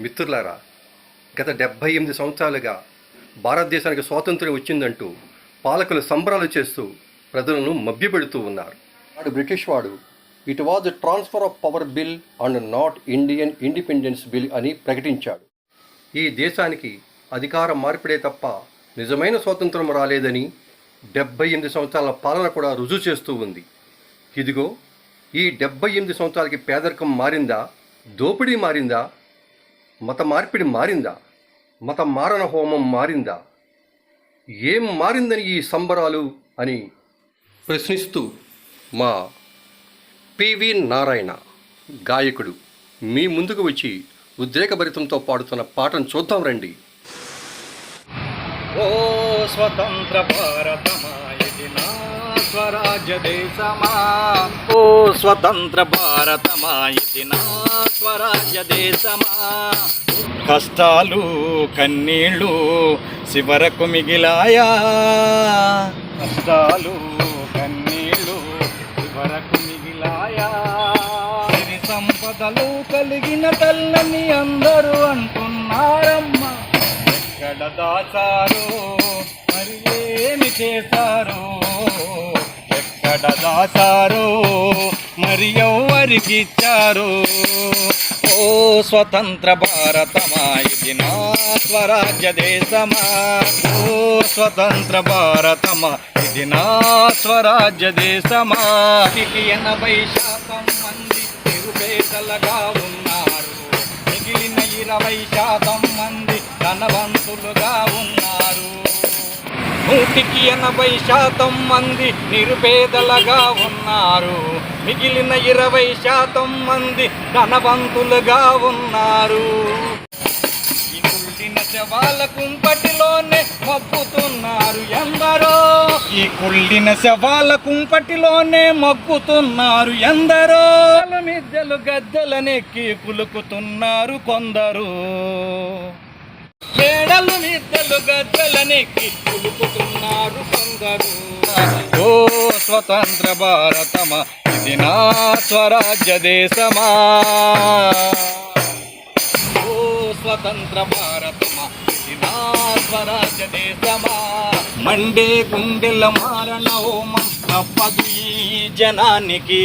మిత్రులారా గత డెబ్భై ఎనిమిది సంవత్సరాలుగా భారతదేశానికి స్వాతంత్ర్యం వచ్చిందంటూ పాలకులు సంబరాలు చేస్తూ ప్రజలను మభ్యపెడుతూ ఉన్నారు. వాడు బ్రిటిష్ వాడు. It was transfer of power bill and not Indian independence bill అని ప్రకటించాడు. ఈ దేశానికి అధికార మార్పిడే తప్ప నిజమైన స్వాతంత్రం రాలేదని డెబ్బై ఎనిమిది సంవత్సరాల పాలన కూడా రుజువు చేస్తూ ఉంది. ఇదిగో ఈ డెబ్బై ఎనిమిది సంవత్సరాలకి పేదరికం మారిందా దోపిడీ మారిందా మత మార్పిడి మారిందా? మత మారణ హోమం మారిందా? ఏం మారిందని ఈ సంబరాలు? అని ప్రశ్నిస్తూ మా పివి నారాయణ గాయకుడు మీ ముందుకు వచ్చి ఉద్రేకభరితంతో పాడుతున్న పాటను చూద్దాం రండి. ఓ స్వతంత్ర భారతమా? స్వరాజ్య దేశమా ఓ స్వతంత్ర భారతమా ఇది నా స్వరాజ్య దేశమా కష్టాలు కన్నీళ్ళు చివరకు మిగిలాయా? కష్టాలు కన్నీళ్ళు చివరకు మిగిలాయా? సిరి సంపదలు కలిగిన తల్లని అందరూ అంటున్నారమ్మా. ఎక్కడ దాచారు మరి ఏమి చేశారు? ఎక్కడ దాచారో మరి ఎవరికి ఓ స్వతంత్ర భారతమా ఇది నా స్వరాజ్య దేశమా? ఓ స్వతంత్ర భారతమా ఇది నా స్వరాజ్య దేశమా? ఎనభై శాతం మంది నిరుపేదలుగా ఉన్నారు. మిగిలిన ఇరవై శాతం మంది ధనవంతులుగా నూటికి ఎనభై శాతం మంది నిరుపేదలుగా ఉన్నారు. మిగిలిన ఇరవై శాతం మంది ధనవంతులుగా ఉన్నారు. ఈ కుళ్ళిన శవాల కుంపటిలోనే మగ్గుతున్నారు ఎందరో. ఈ కుళ్ళిన శవాల కుంపటిలోనే మగ్గుతున్నారు ఎందరో. మిద్దెలు గద్దెలనెక్కి పులుకుతున్నారు కొందరు. మేడలు మిద్దెలు గద్దెలనెక్కి పులుకుతున్నారు కొందరు. ఓ స్వతంత్ర భారతమా ఇది నా స్వరాజ్య దేశమా? ఓ స్వతంత్ర భారతమా ఇది నా స్వరాజ్య దేశమా? మండే గుండెల మారణ హోమం తప్పదు ఈ జనానికి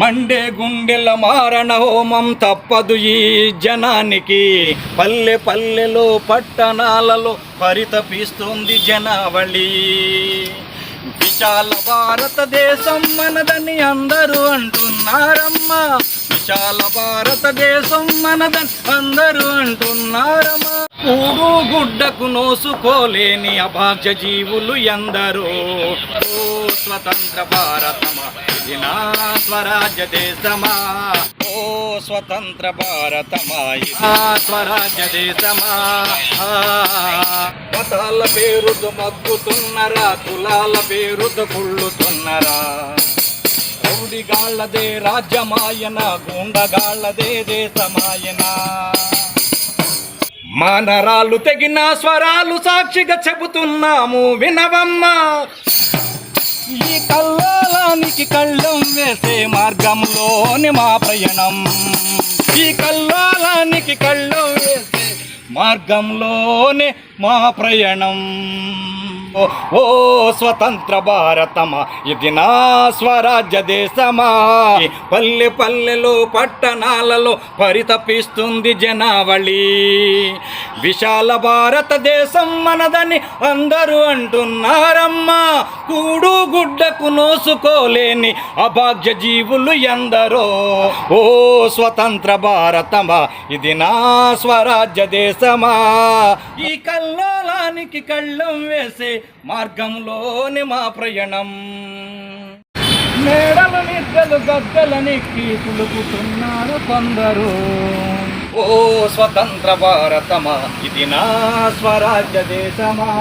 మండే గుండెల మారణ హోమం తప్పదు ఈ జనానికి. పల్లె పల్లెలో పట్టణాలలో పరితపిస్తుంది జనావళి. విశాల భారతదేశం మనదని అందరూ అంటున్నారమ్మా. విశాల భారతదేశం మనదని అందరూ అంటున్నారమ్మా. ఊరు గుడ్డకు నోసుకోలేని అభాగ్య జీవులు ఎందరో? ఓ స్వతంత్ర భారతమా? ఇది నా స్వరాజ్య దేశమా? ఓ స్వతంత్ర భారతమా? ఇది స్వరాజ్య దేశమా? మతాల పేరుతో మగ్గుతున్నరా కులాల పేరుతో కుళ్ళుతున్నరా? రౌడిగాళ్ళదే రాజ్యమాయన గుండగాళ్ళదే దేశమాయన? మానరాలు తెగిన స్వరాలు సాక్షిగా చెబుతున్నాము వినవమ్మా. ఈ కల్లోలానికి కళ్ళం వేసే మార్గంలోని మా ప్రయాణం. ఈ కల్లోలానికి కళ్ళం వేసే మార్గంలోనే మా ప్రయాణం. ఓ ఓ స్వతంత్ర భారతమా ఇది నా స్వరాజ్య దేశమా. పల్లె పల్లెలో పట్టణాలలో పరితపిస్తుంది జనావళి. విశాల భారతదేశం మనదని అందరూ అంటున్నారమ్మా. కూడు గుడ్డకు నోసుకోలేని అభాగ్య జీవులు ఎందరో. ఓ స్వతంత్ర భారతమా ఇది నా స్వరాజ్య దేశమా. ఈ కల్లోలానికి కళ్ళం వేసే మార్గంలోని మా ప్రయాణం. మేడలు నిద్రలు గద్దలనెక్కి పులుకుతున్నారు కొందరు. ఓ స్వతంత్ర భారతమా ఇది నా స్వరాజ్య దేశమా?